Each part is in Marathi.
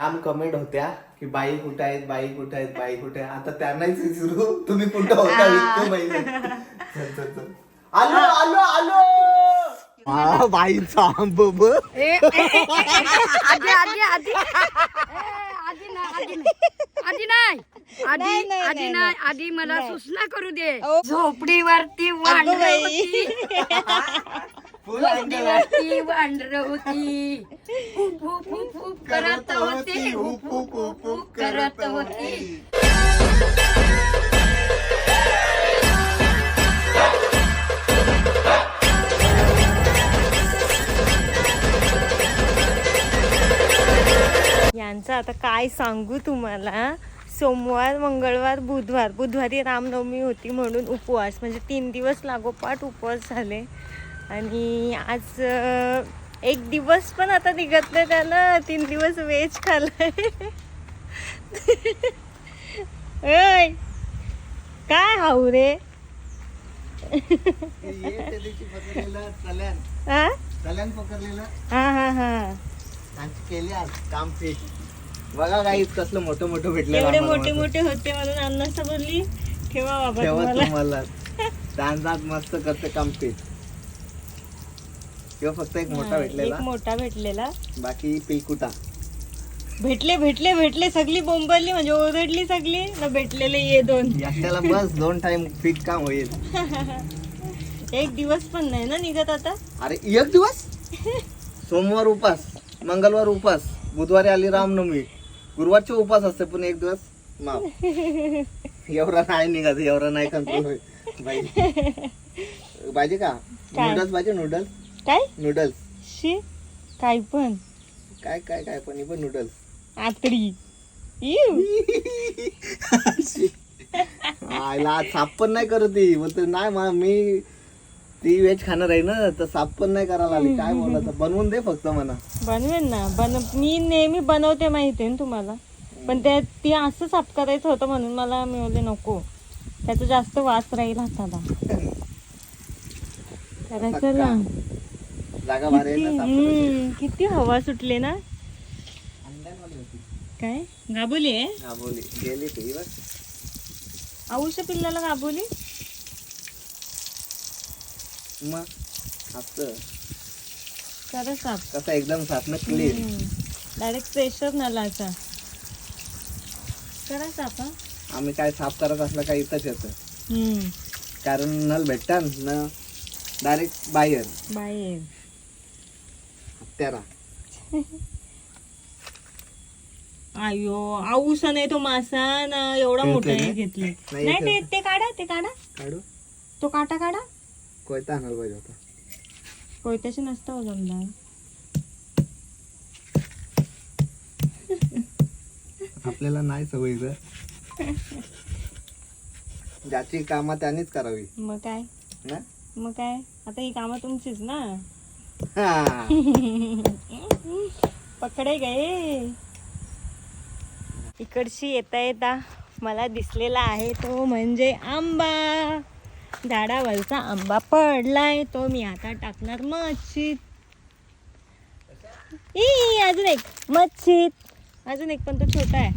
आम कमेंट होत्या की बाई कुठे आहेत बाई कुठे आहेत बाई कुठे आहेत. आता त्यांनाच विचारू तुम्ही कुठं होता चल चल चल. आलो आलो आलो! हा बाईचा आंब बघ. ए, ए, ए, ए, ए, आधी आधी आधी ए, आधी नाही आधी नाही. आधी नाही. आधी आधी नाही आधी मला सूचना करू दे. झोपडीवरती होती. वांडर होती हुप हुप हुप हुप करत होती। हुप हुप हुप हुप करत होती। यांचं आता काय सांगू तुम्हाला? सोमवार मंगळवार बुधवार. बुधवारी रामनवमी होती म्हणून उपवास. म्हणजे तीन दिवस लागोपाठ उपवास झाले. आणि आज एक दिवस पण आता निघत नाही त्याला तीन दिवस व्हेज खाल्लंय. काय हाऊ रे? हा हा हा हा. बघा काही कसलं मोठं मोठं भेटलं एवढे मोठे. मोठे होते म्हणून अण्णा बोलली ठेवा बाबा ठेवा तुम्हाला. मस्त करते काम किंवा फक्त एक मोठा भेटलेला? एक मोठा भेटलेला. बाकी पिलकुटा. भेटले भेटले भेटले सगळी बोंबरली म्हणजे ओरडली सगळी न भेटलेले ये दोन. एकट्याला बस दोन टाइम पीठ काम होईल. एक दिवस पण नाही ना निघत आता? अरे एक दिवस? सोमवार उपास मंगळवार उपास बुधवारी आली रामनवमी. गुरुवारचे उपास असते पण एक दिवस माफ. एवढा नाही निघत एवढा नाही कंट्रोल पाहिजे पाहिजे का? नूडल्स पाहिजे नूडल्स? काय? नूडल्स शी काय पण. काय काय काय पण हे पण नूडल्स आतडी. इव. आईला आज साफ पण नाही करत ती. बोलते नाही मा मी ती व्हेज खाणार आहे ना तर साफ पण नाही करायला आली. काय बोलायचं? बनवून दे फक्त म्हणा. बनवेन ना. बन मी नेहमी बनवते माहिती आहे ना तुम्हाला. पण ते ती असं साफ करायचं होतं म्हणून मला मिळवले नको. त्याचा जास्त वास राहील हाताला. करायचं ना जागा भारी आहे किती? ना साफ करायची. हम्म, किती हवा सुटले ना? अंड्यांवाली होती. काय? गाबोली आहे? बोली गेली ती बघ. आऊच्या पिल्लाला गाबोली? मग असं खरं साफ कसं एकदम साफ ना क्लीन डायरेक्ट प्रेशर नलाचा करा साफ हा? आम्ही काय साफ करत असलं काय इथंच येतं. हम्म, कारण नल भेटतात ना डायरेक्ट बाहेर. बाहेर. हत्यारा अयो आऊसा नाही तो मासा ना एवढा मोठा होते आहे ना? घेतले. नाही, नाही ते. ते काढा ते काढा. काढू? तो काटा काढा. कोयता आणायला पाहिजे होता. कोयत्याशी नसतं हो जमला आपल्याला नाही सवय जर. ज्याची कामं त्यानेच करावी. मग काय? ना मग काय? आता ही कामं तुमचीच ना. पकडे गए इकडशी येता येता मला दिसलेला आहे तो म्हणजे आंबा. झाडावरचा आंबा पडलाय तो मी आता टाकणार मच्छीत. ई अजून एक. मच्छीत. अजून एक पण तो छोटा आहे.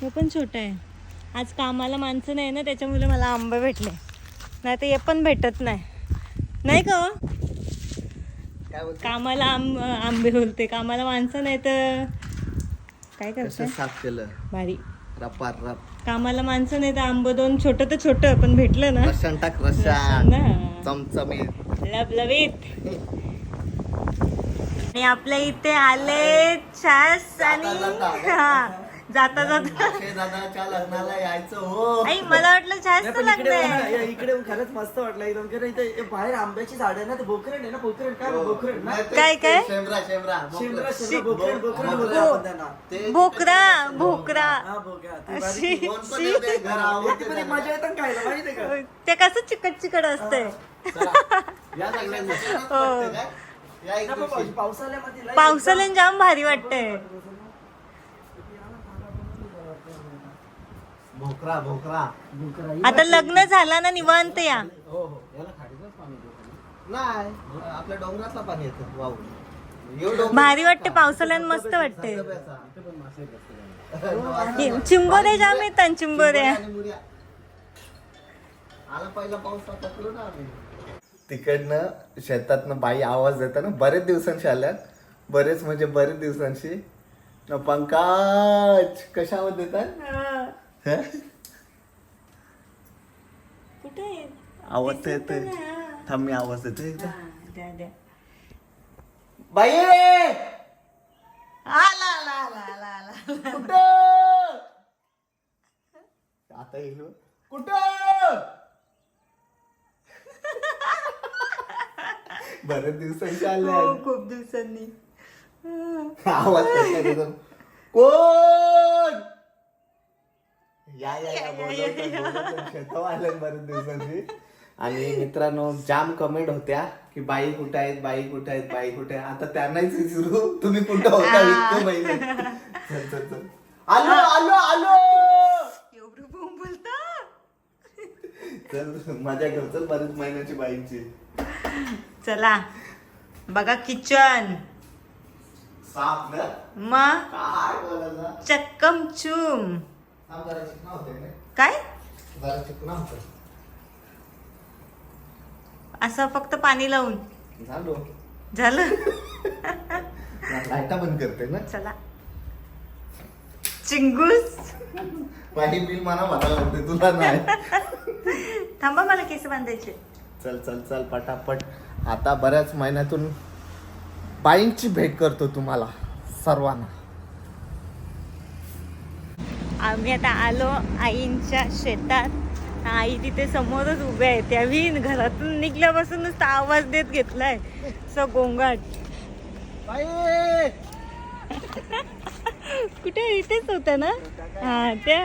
हे पण छोटा आहे. आज कामाला माणसं नाही ना त्याच्यामुळे मला आंबे भेटले. नाही तर हे पण भेटत नाही. नाही का? कामाला आंब आंबे बोलते. कामाला माणसं नाही तर काय करते साफ केलं? भारी. रपार रप. कामाला माणसं नाही तर आंब दोन छोट तर छोट पण भेटलं ना? रशान टाक रशान. ना? चमचमीत. लवलवीत आणि आपल्या इथे आले छास आणि. हा. जाता जाता. अक्षय दादाच्या लग्नाला यायचं हो. आई मला वाटलं नाही, तर पण इकडे बघा, लागतंय या- इकडे खरंच मस्त वाटलं एकदम कारण इथे हे बाहेर आंब्याची झाड आहे ना ते बोकरेड आहे ना बोकरेड काय बोकरेड ना? नाही ते- काय, काय? ते शेमरा शेमरा शिमरा बोकरं. शिमरा बोकरेड बोकरेड बोकरं. बोलतो आपण त्यांना. ते- भोकरा भोकरा हा बोकरा. ती बारीक- पण एक. मजा येतं ना खायला माहिती आहे का? ते कसं चिकट चिकट असतंय. हो. या. पावसाळ्यामध्ये लय जाम भारी वाटतंय. भोकरा भोकरा. आता लग्न झालं ना निवांत या. हो हो. याला खाडीचंच पाणी येतं खाली. नाही. आपल्या डोंगरातला पाणी येतं वाहून. एवढं भारी वाटते पावसाळ्यात मस्त वाटते चिंबोरे जाम येतात चिंबोरे आणि मुर्या. आला पहिला पाऊस आता पकडू ना आम्ही तिकडनं शेतातनं बाई आवाज देतात ना बरेच दिवसांशी आल्यात बरेच म्हणजे बरेच दिवसांशी. न पंकज कशावर देतात हं? कुठे आवाज तर येतोय. थांब मी आवाज देतो एकदा. द्या द्या. बाई! आला आला आला आला आला कुठं? आता येईल. कुठं? बरेच आल्या हो, खूप दिवसांनी. आवाज? कोण? या या या बोलवतात, बरेच दिवसांची आणि मित्रांनो जाम कमेंट होत्या की बाई कुठे आहेत बाई कुठे आहेत बाई कुठे आता त्यांनाच विचारू तुम्ही कुठं होता इतकं बाई चल चल चल. आलो आलो आलो! एवढं बोंब बोलता? चल माझ्या घरचं बरेच महिन्याची बाईंची. चला. बघा किचन. साप ना? मग? काय चक्कम चूम. काय? असं फक्त पाणी लावून. झालो. झालं. लाईटा बंद करते ना. चला. चिंगूस. बाई बिल मला लागते तुला नाही. थांबा मला केस बांधायचे. चल चल चल पटापट. आता बऱ्याच महिन्यातून बाईंची भेट करतो तुम्हाला सर्वांना. आम्ही आता आलो आईंच्या शेतात. आई तिथे समोरच उभ्या आहे. त्यावी घरातून निघल्यापासून नुसता आवाज देत घेतलाय. स गोंगाट. कुठे? इथेच होत्या ना? हा त्या.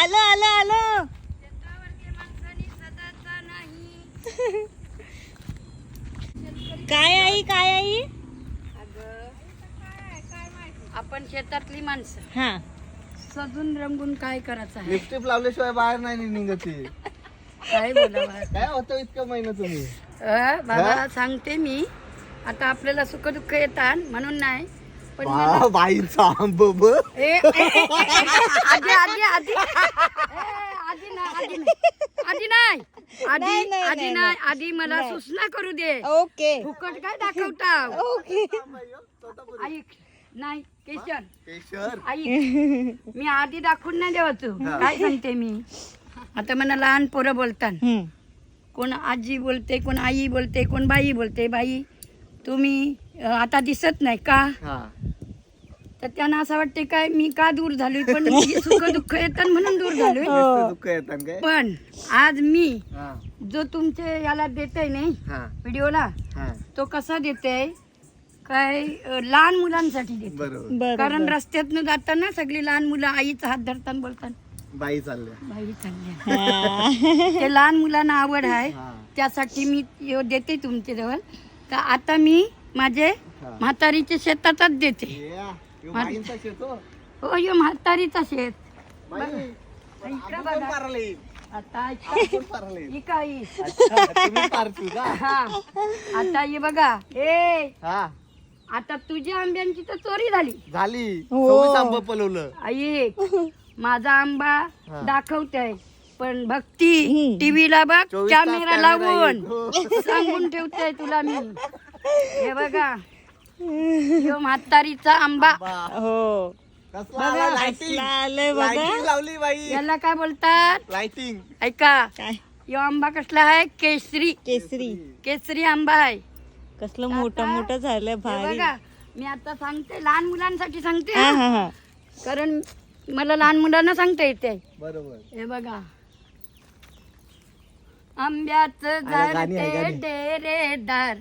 आलो आलो आलो. काय आई काय आई? आपण शेतातली माणसं. हा. सजून रंगून काय करायचं आहे? लिपस्टिक लावल्याशिवाय बाहेर नाही निघत काय बोलावं काय होतं इतकं महिना तुम्ही? अ, बाबा सांगते मी. आता आपल्याला सुख दुःख येतात म्हणून नाही. पण मला- बा- बाईंचा आंब ब. ए, ए, ए, ए, ए, आधी आधी आधी. ए, आधी नाही आधी नाही. आधी नाही. आधी आधी नाही आधी मला सूचना करू दे. ओके. फुकट काय दाखवता? ओके. ऐक नाही केशर. केशर? ऐक मी आधी दाखवून नाही देवाचो काय सांगते मी? आता मला लहान पोरं बोलतात. कोण आजी बोलते कोण आई बोलते कोण बाई बोलते बाई. तुम्ही अ, आता दिसत नाही का? हा. तर त्यांना असं वाटते काय मी का दूर झालोय? पण सुख दुःख येतात म्हणून दूर झालोय. नुसतं दुःख येतात काय? पण आज मी हा. जो तुमचे याला देते नाही हा. व्हिडिओला हा. तो कसा देते काय अ, लहान मुलांसाठी देते. बरोबर. कारण रस्त्यातनं जाताना सगळी लहान मुलं आईचा हात धरताना बोलतात. बाई चालल्या. बाई चालल्या. ते लहान मुलांना आवड आहे. हा. त्यासाठी मी यो देते तुमच्या जवळ तर आता मी माझे म्हातारीच्या शेतातच देते. Yeah. ह्यो बाईंचा शेत हो. हो यो म्हातारीचा शेत. बाई, इकडं कोण बघा. पारले? आता पारले? ही काही अच्छा, तुम्ही पारती का? हा. आता हे बघा. ए. हा. आता तुझ्या आंब्यांची तर चोरी झाली. झाली. सव्वीस आंब पलवलं. आई माझा आंबा दाखवतय पण भक्ती टीव्हीला बघ चोवीस तास कॅमेरा camera लावून. हो. सांगून ठेवतोय तुला मी. हे बघा. ह्यो म्हातारीचा आंबा. हो. कसला आला? लाइटिंग आलंय बघा. लाइटिंग लावली बाई. याला काय बोलतात? लाइटिंग ऐका. काय? यो आंबा कसला आहे? केसरी. केसरी. केसरी आंबा आहे. कसलं मोठं मोठं झालंय हे भारी. बघा मी आता सांगते लहान मुलांसाठी सांगते हा हा. हा हा. कारण मला लहान मुलांना सांगता येते. बरोबर. हे बघा. आंब्याच झाड गाणी आहे, ते गाणी. डेरेदार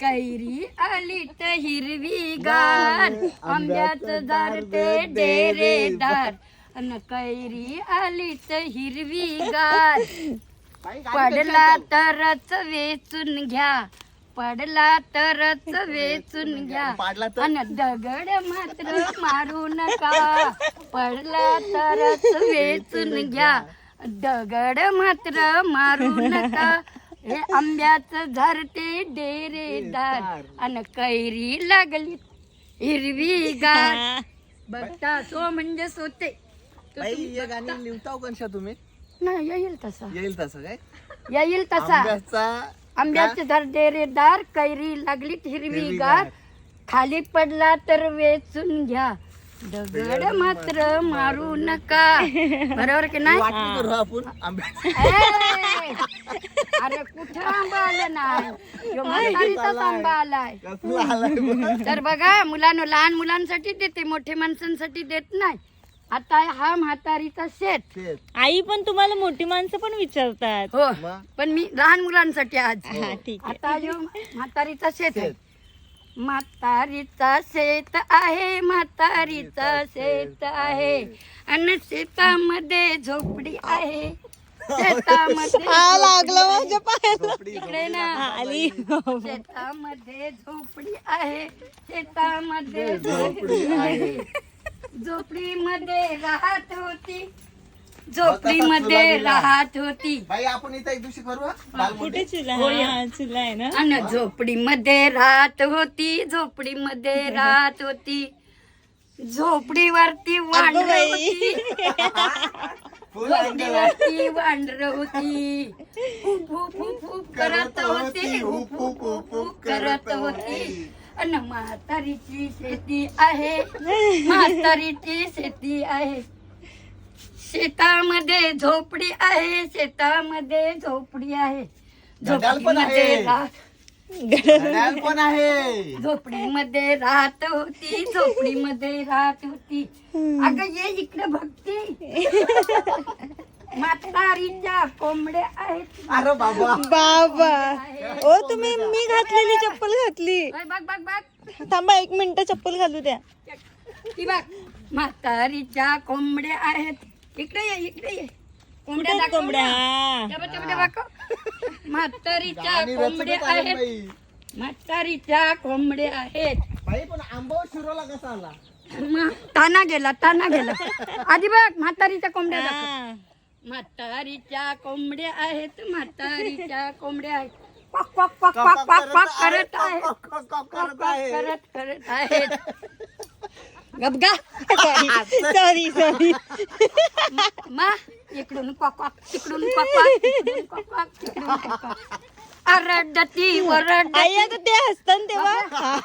कैरी आली तर हिरवी गार. आंब्याच झाड ते डेरेदार अन कैरी आली तर हिरवी गार. पडला तरच वेचून घ्या. पडला तरच वेचून घ्या? अन दगड मात्र मारू नका. पडला तरच वेचून घ्या. दगड मात्र मारू नका. हे आंब्याचं झारते डेरेदार अन कैरी लागली हिरवी गार. बघता सो म्हणजे सोते. गाणी लिहिताव कशा तुम्ही? नाही येईल तसा. येईल तसं काय? येईल तसा. आंब्याचा झाड डेरेदार कैरी लागली हिरवी हिरवीगार. गार. खाली पडला तर वेचून घ्या. दगड मात्र मारू नका. बरोबर की नाही? ए! अरे कुठं आंबा आलं नाही म्हातारीचाच आंबा आलाय. तर बघा मुलांना लहान मुलांसाठी देते मोठे माणसांसाठी देत नाही. आता हा म्हातारीचा शेत. आई पण तुम्हाला मोठी माणसं पण विचारतात. हो मग? पण मी लहान मुलांसाठी आज. हा ठीक आहे. आता ह्यो म्हातारीचा शेत आहे. म्हातारीचा शेत आहे म्हातारीचा शेत आहे. आणि शेतामध्ये झोपडी आहे. शेतामध्ये लागलं माझ्या पायाला. इकडे ना. आली. शेतामध्ये झोपडी आहे. शेतामध्ये झोपडी आहे. झोपडीमध्ये राहत होती. झोपडीमध्ये राहत होती. बाई आपण इथं एक दिवशी करू हा? कुठे चुला हा चुला आहे ना. आणि झोपडीमध्ये राहत होती. झोपडीमध्ये राहत होती. झोपडीवरती वांडर होती. झोपडीवरती वांडर होती. हुप हुप हुप हुप करत होती हुप हुप हुप हुप करत होती. अन म्हातारीची शेती आहे. म्हातारीची शेती आहे. शेतामध्ये झोपडी आहे. शेतामध्ये झोपडी आहे. घड्याळ पण आहे. झोपडीमध्ये घड्याळ पण आहे. झोपडीमध्ये राहत होती. झोपडीमध्ये राहत होती. अगं ये इकडे भक्ती म्हातारीच्या कोंबड्या आहेत. अरे बाबा. बाबा. ओ तुम्ही मी घातलेली चप्पल घातली. बघ बघ बघ. थांबा एक मिनिट चप्पल घालू द्या. ती बघ म्हातारीच्या कोंबड्या आहेत. इकडे ये इकडे ये. कोंबड्या दाखव कोंबड्या? ना. हा. दाखव. म्हातारीच्या गाणी कोंबड्या आहेत. बाई. म्हातारीच्या कोंबड्या आहेत. बाई पण आंबा शिरोला कसा आला? मग ताना गेला ताना गेला. आधी बघ म्हातारीच्या कोंबड्या दाखव. हा. म्हातारीच्या कोंबड्या आहेत म्हातारीच्या कोंबड्या आहेत. Quack quack quack quack quack quack करत आहेत. क्वाक करत क्वाक. करत करत आहेत. गबगा सॉरी सॉरी मा इकडून क्वाक क्वाक तिकडून क्वाक क्वाक तिकडून क्वाक क्वाक तिकडून क्वाक क्वाक आरडती ओरडती आई आता ते हसतात तेव्हा.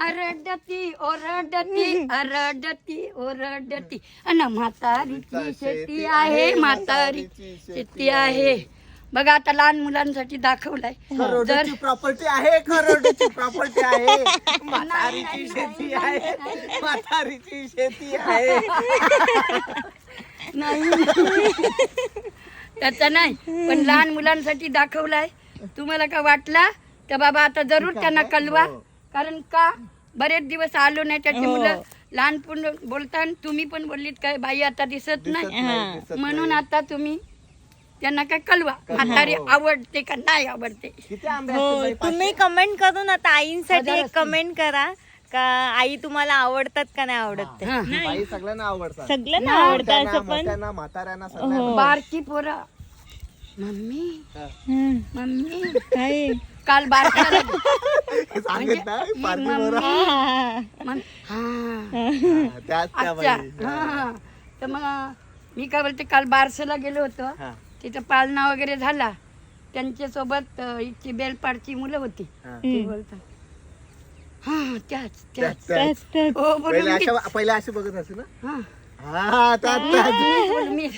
आरडती ओरडती आरडती ओरडती. अन म्हातारीची शेती आहे म्हातारीची शेती आहे. बघा आता लहान मुलांसाठी दाखवलाय. जर करोडोची प्रॉपर्टी आहे करोडोची प्रॉपर्टी आहे. म्हातारीची शेती आहे. म्हातारीची शेती आहे. नाही. त्याचा नाही पण लहान मुलांसाठी दाखवलाय. तुम्हाला का वाटला? तर बाबा आता जरूर त्यांना कळवा. कारण का? बरेच दिवस आलो नाही त्याची मुलं लहानपण बोलताना तुम्ही पण बोललीत काय बाई आता दिसत नाही. हा. म्हणून आता तुम्ही त्यांना काय कळवा म्हातारी आवडते का नाही आवडते? हो? तुम्ही कमेंट करून आता आईंसाठी एक. कमेंट करा का आई तुम्हाला आवडतात का नाही आवडत? ते हा. बाई सगळ्यांना आवडतात. सगळ्यांना आवडतं मोठ्यांना, असं पण. मोठ्यांना, म्हाताऱ्यांना सगळ्यांना हो. बारकी पोरा. मम्मी. हम्म. मम्मी. काय काल बारक्याला सांगत. मग हा. त्याच त्या अच्छा. बाई हा तर मग मी काय बोलते काल बारसला गेलो होतो. हा, तिथं पालना वगैरे झाला. त्यांच्यासोबत अ, इथची बेलपाडची मुलं होती. हा. ते बोलतात. हा त्याच त्याच. त्याच, त्याच. त्याच त्याच. हो पहिले बोलून अशा पहिले असे बघत असे ना? हा. हा त्याच मी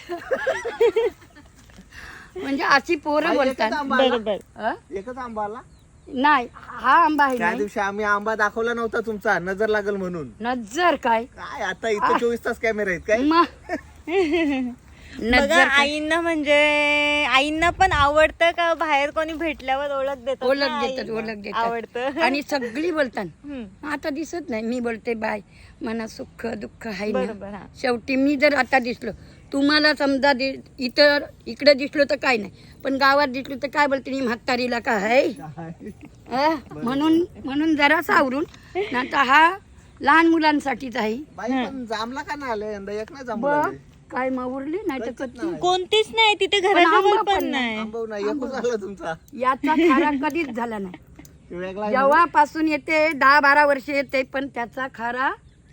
म्हणजे अशी पोरं बोलतात? बरोबर अ? एकच आंबा आला नाही हा आंबा आहे त्या नाही. दिवशी आम्ही आंबा दाखवला नव्हता तुमचा नजर लागल म्हणून नजर काय काय आता इथं चोवीस तास कॅमेरा आहेत काय बघा नजर काय? आईंना म्हणजे आईंना पण आवडतं का बाहेर कोणी भेटल्यावर ओळख देतात ओळख आई? देतात ओळख देतात आवडतं आणि सगळी बोलतात हम्म. आता दिसत नाही मी बोलते बाय मना सुख दुःख आहे बरोबर, ना हा. शेवटी मी जर आता दिसलो तुम्हाला समजा दि- इतर इकडे दिसलो तर काय नाही. पण गावात दिसलो तर काय बोलते मी म्हातारीला का आहे अ? म्हणून म्हणून जरा सावरून. आता हा लहान मुलांसाठीच आहे. बाई पण जांभला का नाही आलं? यंदा एक नाही बघ काय मावरली? नाही तर कच्ची. कोणतीच नाही तिथे घराजवळ आंबा पण पण नाही. आंबव नाही एकच आला तुमचा. याचा खारा कधीच झाला नाही. वेगळा जेव्हापासून येते दहा बारा वर्ष येते पण त्याचा खारा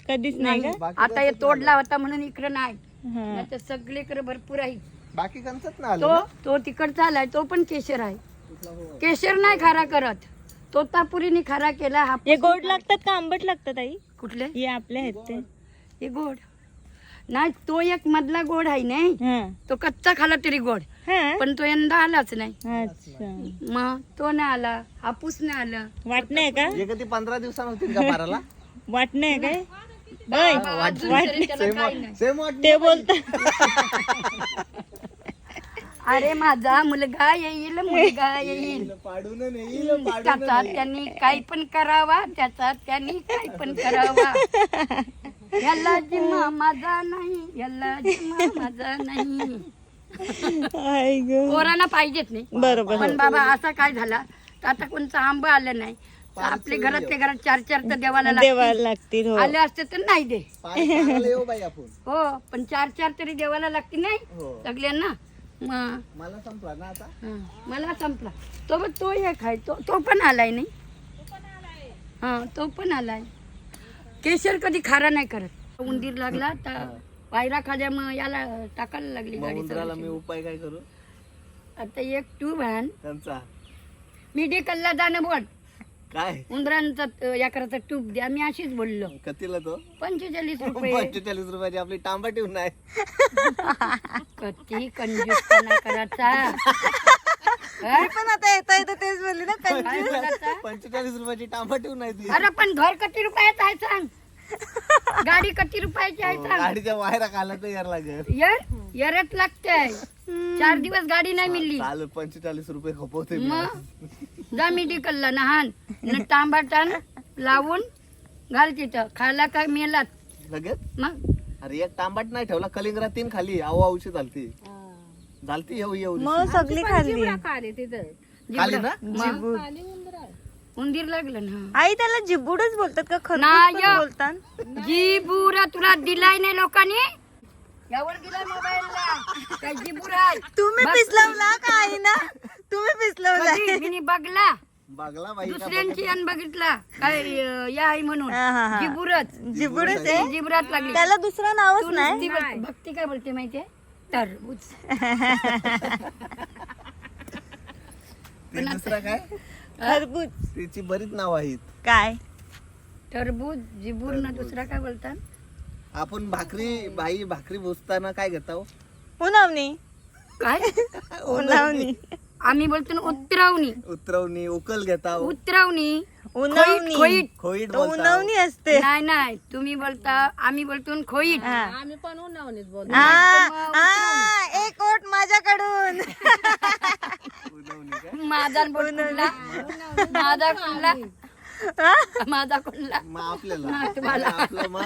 कधीच नाही का? आता हे तोडला होता म्हणून इकडे नाही. हा. नाही तर सगळीकडे भरपूर आहे. बाकी ना आलं तो तो तिकडचा आलाय तो पण केशर आहे. केशर नाही खारा करत. तोतापुरीने खारा केला हा हे गोड लागतात का? आंबट लागतात आई? कुठले? हे आपले आहेत ते. हे गोड. नाही तो एक मधला गोड आहे नाही. हा. तो कच्चा खाला तरी गोड. हा? पण तो यंदा आलाच नाही. अच्छा. मग तो नाही आला हापूस नाही आला. वाटणं आहे का? हे कधी पंधरा दिवसानं होतील का बाराला वाटणं आहे काय? नाही. सेम ते बोलतात अरे माझा मुलगा येईल मुलगा येईल पाडून त्याचा त्यांनी काही पण करावा त्याचा त्यांनी काही पण करावा. याला जिम्मा माझा नाही याला जिम्मा माझा नाही. पोरांना पाहिजेत नाही. बरोबर पण बाबा असा काय झाला? तर आता कोणचं आंबा आलं नाही. तर आपल्या घरात ते घरात चार चार तर देवाला. देवाला लागतील हो. आले असते तर नाही दे. पाय पाडायला येऊ बाई आपण. हो पण चार चार तरी देवाला लागतील नाही. हो. सगळ्यांना. मग मला संपला ना आता? हा, मला संपला. तो पण तो एक आहे. तो तो पण आलाय नाही. हा तो पण आलाय. केशर कधी खारा नाही करत. उंदीर लागला तर पायरा खाल्या मग याला टाकायला लागली मग गाडी उंदराला मी. उपाय काय करू? आता एक ट्यूब आण. त्यांचा. मेडिकलला जाणं बोल काय? उंदरांचा त- याकराचा ट्यूब द्या. मी अशीच बोललो. कतीला तो? पंचेचाळीस रुपये. पंचेचाळीस रुपयाची आपली तांबा ठेवून नाही कधी कंजूसपणा करायचा? हा? पण आता येता येता तेच बोलले ना काय? पंचेचाळीस रुपयाची तांबा ठेवून नाही ती. अरे पण घर किती रुपयाचं आहे सांग. गाडी किती रुपयाची आहे सांग. गाडीच्या बाहेर काला तर यार लागेल. यर यरच लागते. चार दिवस गाडी नाही मिळली. चाल पंचेचाळीस रुपये खपवते मी. मग? जा मेडिकलला नहान. न तांबाटान लावून घाल तिथं. खायला काय मेलात? लगेच? मग? अरे एक तांबाट नाही ठेवला कलिंगरा तीन खाली. आऊ औषध झालती. झालती येऊ येऊ. मग सगळी खाल्ली. खाली ना? उंदीर लागलं ना. आई त्याला जिबूडच बोलतात का? खरं नाही. बोलतात. जी बुरा तुला दिलाय नाही लोकांनी? यावर दिलाय मोबाईलला. काय जी बुरा आहे? तुम्ही. पिसलवला का आई ना तुम्ही पिसलवला कधी? मिनी बघला बागला बाई का दुसऱ्यांची अन बघितला. काय अं, या आहे म्हणून. हा, हा, हा. जिबुरच जिबूडच आहे? जिबुरात लागली. त्याला दुसरं नावच तू नाही. भक्ती काय बोलते माहितीये टरबूज ते दुसरा काय? खरबूज. तिची बरीच नाव आहेत. काय? टरबूज जिबूर ना दुसरा काय बोलतात? आपण भाकरी बाई भाकरी भुसताना काय घेता हो? उन्हावणी काय उन्हावणी आम्ही बोलतो ना उतरवणी. उतरवणी उकल घेता उतरवणी. उन्हावणी खोईट बोलता उन्हावणी असते. नाही नाही. तुम्ही बोलता आम्ही बोलतो ना खोईट. हा. बोलतो. आ, आ, एक ओट माझ्याकडून. काय? माझा बोल कुठला? माझा कुठला? हा? माझा कुठला? मग आपल्याला. हा, तुम्हाला. आपलं मग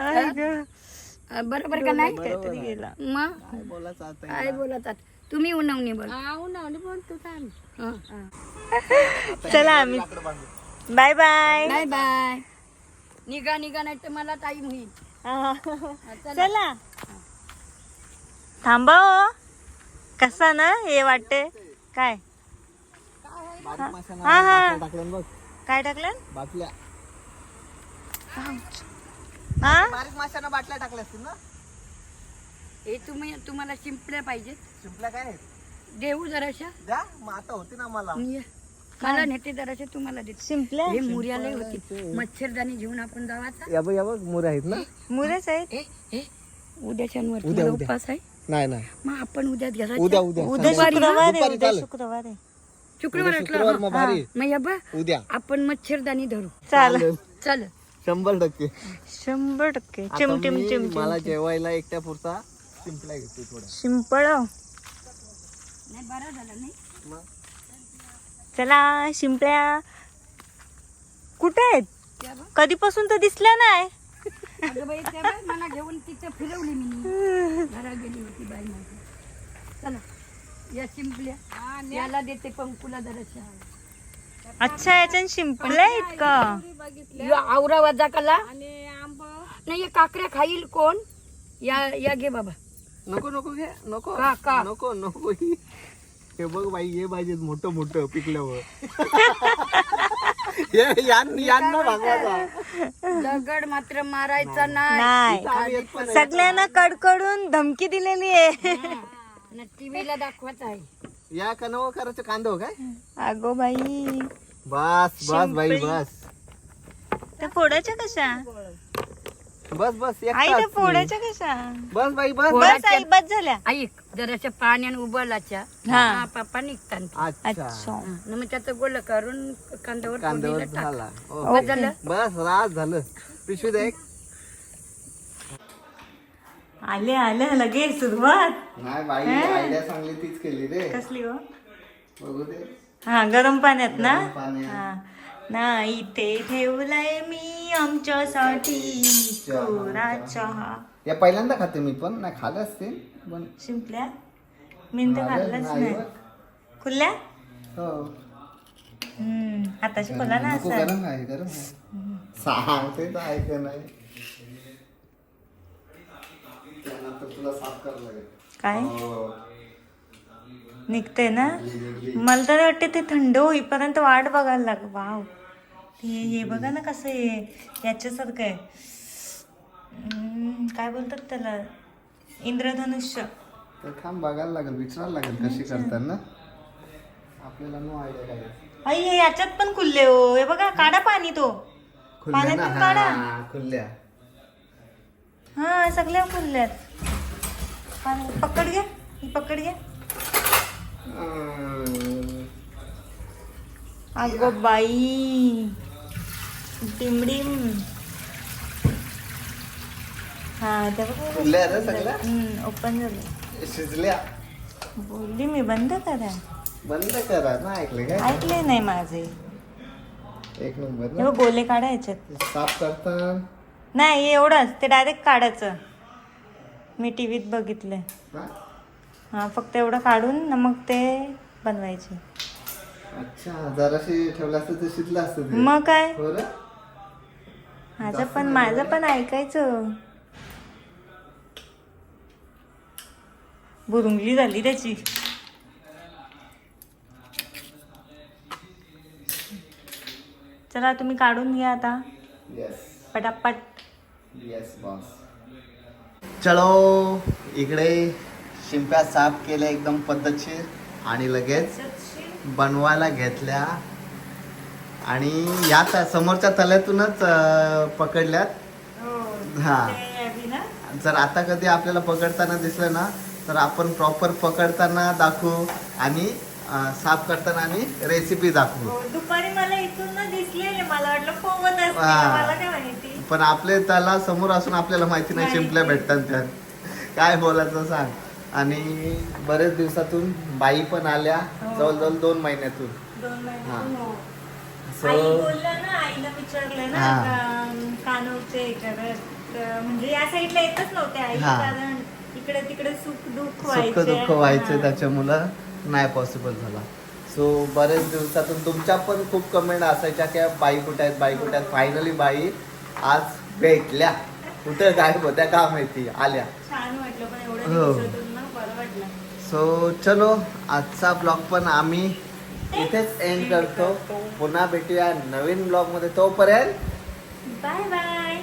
आई गं. अं, बरोबर का नाही? काहीतरी गेला. मग? काय बोलायचं आता काय बोलतात तुम्ही उन्हावणी बोल. हं. चला आम्ही. बाय बाय बाय बाय निघा निघा नाही तर मला टाईम होईल हा. चला. थांबा हो. कसा ना हे वाटते. काय? हा, हा. काय टाकलं बाटल्या. हा? बारीक माशांना बाटल्या टाकल्या असतील ना? हे तुम्ही तुम्हाला शिंपल्या पाहिजेत. शिंपल्या काय? देऊ जराशा. द्या मग आता होती ना मला. ये. मला नेते जराशा तुम्हाला देते. शिंपल्या? हे मुर्याला होती. मच्छरदाणी घेऊन आपण जावाचा. या बघ या बघ मोर आहेत ना. मुरेच आहेत. ए उद्याच्यावर उद्या, तुम्हाला उद्या. उपास आहे? नाही नाही. मग आपण उद्या घ्यायचा उद्या उद्या. उद्या. शुक्रवार आहे दुपारी उद्या चालेल. शुक्रवार आहे. शुक्रवार उद्या शुक्रवार असला मग भारी. मग या बा उद्या. आपण मच्छरदाणी धरू. चाल चल शंभर टक्के. शंभर टक्के. आता चिम टिम मी चिम मला जेवायला एकट्या पुरता शिंपल्या घेते थोड्या शिंपळ? नाही बरं झालं नाही. मग? चला शिंपल्या. कुठे आहेत. कधीपासून तर दिसल्या नाही. मला घेऊन तिथे फिरवली मी. घरा गेली होती बाई माझी. चला या शिंपल्या. याला देते पंकुला जराशा अच्छा याच्यात शिंपल्या आहेत का यो आवरा वाजा कला. नाही हे काकड्या खाईल कोण? या या घे बाबा. नको नको घे नको. का, का? नको नको. हे बघ बाई हे पाहिजे मोठं मोठं पिकल्यावर. हे यान यांना भागवायचा. दगड मात्र मारायचा नाही. सगळ्यांना कडकडून धमकी दिलेली आहे. टीव्हीला दाखवत आहे. या का नवं करायचं कांदो काय? अगो बाई. बस बस बाई बस. त्या फोडायच्या कशा? बस बस एक आई. फोडायच्या कशा? बस बाई बस. बस आई बस झाल्या. ऐक जराशा पाण्याने उबलाच्या. हा. पप्पा निघतात. अच्छा. अच्छा. मग त्याचं गोल करून कांद्यावर कांद्यावर फोडणीला टाक. झाला. ओ. बस झालं? बस रात झालं. पिशवी दे एक. आले आले लगेच सुरुवात. नाही बाई आयडिया चांगली तीच केली रे. कसली हो? बघू दे. हा गरम पाण्यात ना. हा. ना इथे ठेवलाय मी आमच्यासाठी. कोरा चहा. या पहिल्यांदा खाते मी पण. नाही खाले असते पण शिंपल्या? मी तर खाल्लंच नाही. नाही. बघ. हो. हम्म हाताशी खोला ना नको असं. गरम आहे गरम आहे सांगते तर ऐक नाही? त्यानंतर तुला साफ करावं लागेल. काय? हो. निघते ना? मला तर वाटते ते थंड होईपर्यंत वाट बघायला लाग वाव. हे हे बघा ना कसं आहे याच्यासारखं आहे. काय बोलतात त्याला? इंद्रधनुष्य. तर थांब बघायला लागेल विचारायला लागेल कशी करतात ना आपल्याला नो आयडिया काय आई हे याच्यात पण खुलले हो. हे बघा काढा पाणी तो. पाण्यातून काढा. हा खुल्ल्या. हा सगळ्या खुलल्यात. पाणी- पकड घे. ही पकड घे. हम्म. अगं बाई हा सगळ्या ओपन झालं. शिजल्या. बोलली मी बंद करा. बंद करा ना ऐकले काय? ऐकले नाही माझे. एक नंबर ना. बघ, बोले काढायच्यात साफ करता. नाही एवढंच ते डायरेक्ट काढायचं. मी टी व्हीत बघितलंय हा? हा फक्त एवढं काढून ना मग ते बनवायचे. अच्छा जराशी ठेवलं असतं तर शिजलं असतं ते. मग काय? हो रे माझं पण माझं पण ऐकायचं. बुरुंगली झाली त्याची. चला तुम्ही काढून घ्या आता. येस पटापट. येस बॉस चलो इकडे. शिंप्या साफ केल्या एकदम पद्धतशीर आणि लगेच बनवायला घेतल्या. आणि या समोरच्या तल्यातूनच पकडल्यात. हा जर आता कधी आपल्याला पकडताना दिसलं ना तर आपण प्रॉपर पकडताना दाखवू आणि साफ करताना आणि रेसिपी दाखवू. हो, दुपारी मला इथून दिसलेले मला वाटलं पोवत हा. पण आपले त्याला समोर असून आपल्याला माहिती नाही शिंपल्या भेटतात त्यात काय बोलायचं सांग. आणि बरेच दिवसातून बाई पण आल्या जवळजवळ दोन महिन्यातून दोन हा. महिने हो. सो आई बोलल्या ना आईला विचारलं ना हा. का- कानोरचे हे करत तर म्हणजे या साईडला येतच नव्हते आई हा. कारण इकडे तिकडे सुख दुःख सुख व्हायचे दुःख व्हायचं हा. त्याच्यामुळं नाही पॉसिबल झाला सो बरेच दिवसातून तुमच्या पण खूप कमेंट असायच्या की बाई कुठे आहेत बाई कुठे आहेत फायनली बाई आज भेटल्या कुठे काय होत्या का माहिती आल्या छान वाटलं पण एवढ्या हो. दिवसातून ना सो चलो आजचा ब्लॉग पण आम्ही इथेच एंड करतो. पुन्हा भेटूया नवीन ब्लॉगमध्ये. तोपर्यंत बाय बाय